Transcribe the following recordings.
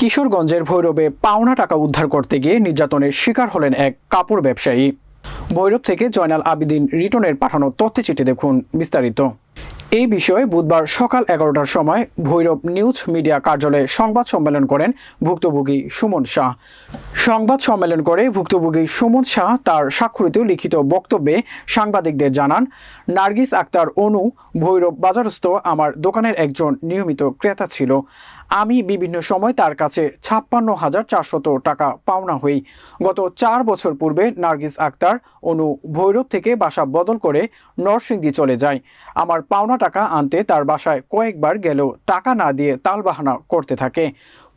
কিশোরগঞ্জের ভৈরবে পাওনা টাকা উদ্ধার করতে গিয়ে নির্যাতনের শিকার হলেন এক কাপড় ব্যবসায়ী। ভৈরব থেকে জয়নাল আবিদিন রিটনের পাঠানো তথ্যচিঠি দেখুন বিস্তারিত। এই বিষয়ে বুধবার সকাল এগারোটার সময় ভৈরব নিউজ মিডিয়া কার্যালয়ে সংবাদ সম্মেলন করেন ভুক্তভোগী সুমন শাহ। সংবাদ সম্মেলন করে ভুক্তভোগী সুমন শাহ তার স্বাক্ষরিত লিখিত বক্তব্যে সাংবাদিকদের জানান, নার্গিস আক্তার অনু ভৈরব বাজারস্থ আমার দোকানের একজন নিয়মিত ক্রেতা ছিল। আমি বিভিন্ন সময় তার কাছে ছাপ্পান্ন হাজার চারশত টাকা পাওনা হই। গত চার বছর পূর্বে নার্গিস আক্তার অনু ভৈরব থেকে বাসা বদল করে নরসিংদী চলে যায়। আমার পাওনা টাকা আনতে তার বাসায় কয়েকবার গেলেও টাকা না দিয়ে তালবাহানা করতে থাকে।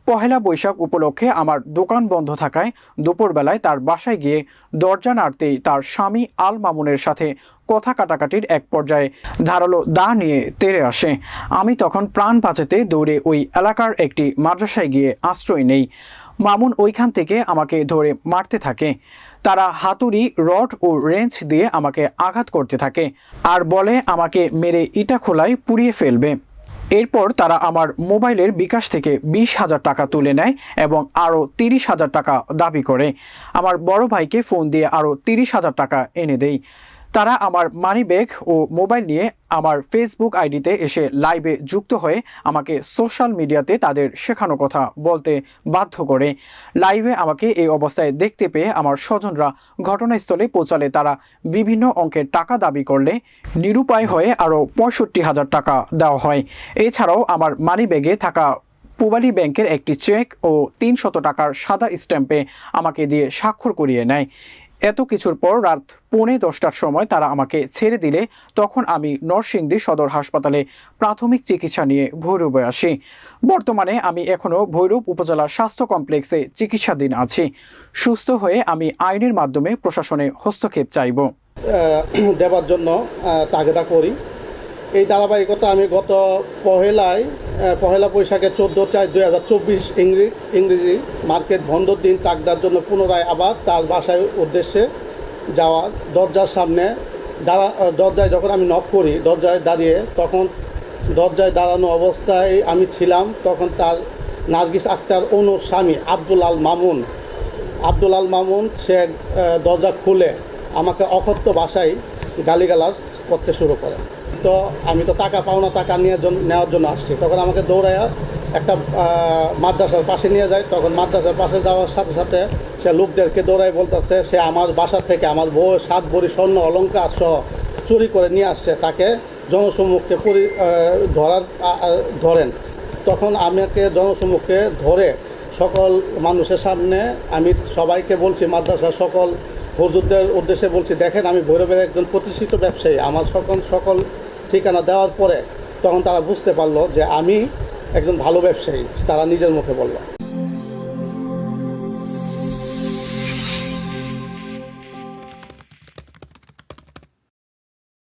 পহেলা বৈশাখ উপলক্ষে আমার দোকান বন্ধ থাকায় দুপুরবেলায় তার বাসায় গিয়ে দরজা নাড়তেই তার স্বামী আল মামুনের সাথে কথা কাটাকাটির এক পর্যায়ে ধারালো দা নিয়ে তেড়ে আসে। আমি তখন প্রাণ বাঁচাতে দৌড়ে ওই এলাকার একটি মাদ্রাসায় গিয়ে আশ্রয় নেই। মামুন ওইখান থেকে আমাকে ধরে মারতে থাকে। তারা হাতুড়ি, রড ও রেঞ্চ দিয়ে আমাকে আঘাত করতে থাকে আর বলে আমাকে মেরে ইটা খোলায় পুড়িয়ে ফেলবে। এরপর তারা আমার মোবাইলের বিকাশ থেকে বিশ হাজার টাকা তুলে নেয় এবং আরও তিরিশ হাজার টাকা দাবি করে। আমার বড় ভাইকে ফোন দিয়ে আরও তিরিশ হাজার টাকা এনে দেই তারা আমার মানি ব্যাগ ও মোবাইল নিয়ে আমার ফেসবুক আইডিতে এসে লাইভে যুক্ত হয়ে আমাকে সোশ্যাল মিডিয়াতে তাদের শেখানো কথা বলতে বাধ্য করে। লাইভে আমাকে এই অবস্থায় দেখতে পেয়ে আমার স্বজনরা ঘটনাস্থলে পৌঁছালে তারা বিভিন্ন অঙ্কের টাকা দাবি করলে নিরুপায় হয়ে আরও পঁয়ষট্টি হাজার টাকা দেওয়া হয়। এছাড়াও আমার মানি ব্যাগে থাকা পুবালি ব্যাংকের একটি চেক ও তিনশত টাকার সাদা স্ট্যাম্পে আমাকে দিয়ে স্বাক্ষর করিয়ে নেয়। এত কিছুর পর রাত পৌনে দশটার সময় তারা আমাকে ছেড়ে দিলে। তখন আমি নরসিংদী সদর হাসপাতালে প্রাথমিক চিকিৎসা নিয়ে ভৈরবে আসি। বর্তমানে আমি এখনও ভৈরব উপজেলার স্বাস্থ্য কমপ্লেক্সে চিকিৎসাধীন আছি। সুস্থ হয়ে আমি আইনের মাধ্যমে প্রশাসনে হস্তক্ষেপ চাইব। দেওয়ার জন্য তাগেদা করি। এই ধারাবাহিকতা আমি গত পহেলায় পহেলা বৈশাখে চোদ্দ চার দুই হাজার চব্বিশ ইংরেজি মার্কেট বন্ধর দিন তাকদার জন্য পুনরায় আবার তার বাসায় উদ্দেশ্যে যাওয়ার দরজার সামনে দাঁড়া দরজায় যখন আমি নক করি, দরজায় দাঁড়িয়ে তখন দরজায় দাঁড়ানো অবস্থায় আমি ছিলাম, তখন তার নার্গিস আক্তার অনুর স্বামী আব্দুল আল মামুন। আব্দুল আল মামুন, সে দরজা খুলে আমাকে অকথ্য ভাষায় গালিগালাজ করতে শুরু করে। তো আমি তো টাকা পাওনা টাকা নিয়ে নেওয়ার জন্য আসছি। তখন আমাকে দৌড়াইয়া একটা মাদ্রাসার পাশে নিয়ে যায়। তখন মাদ্রাসার পাশে যাওয়ার সাথে সাথে সে লোকদেরকে দৌড়াই বলতেছে, সে আমার বাসা থেকে আমার বউ, সাত ভরি স্বর্ণ অলঙ্কার সহ চুরি করে নিয়ে আসছে। তাকে জনসম্মুখে পরি ধরার ধরেন। তখন আমাকে জনসম্মুখে ধরে সকল মানুষের সামনে আমি সবাইকে বলছি, মাদ্রাসার সকল হুজুরদের উদ্দেশ্যে বলছি, দেখেন আমি ভৈরবের একজন প্রতিষ্ঠিত ব্যবসায়ী, আমার সকল সকল ঠিকানা দেওয়ার পরে তখন তারা বুঝতে পারল যে আমি একজন ভালো ব্যবসায়ী, তারা নিজের মুখে বলল।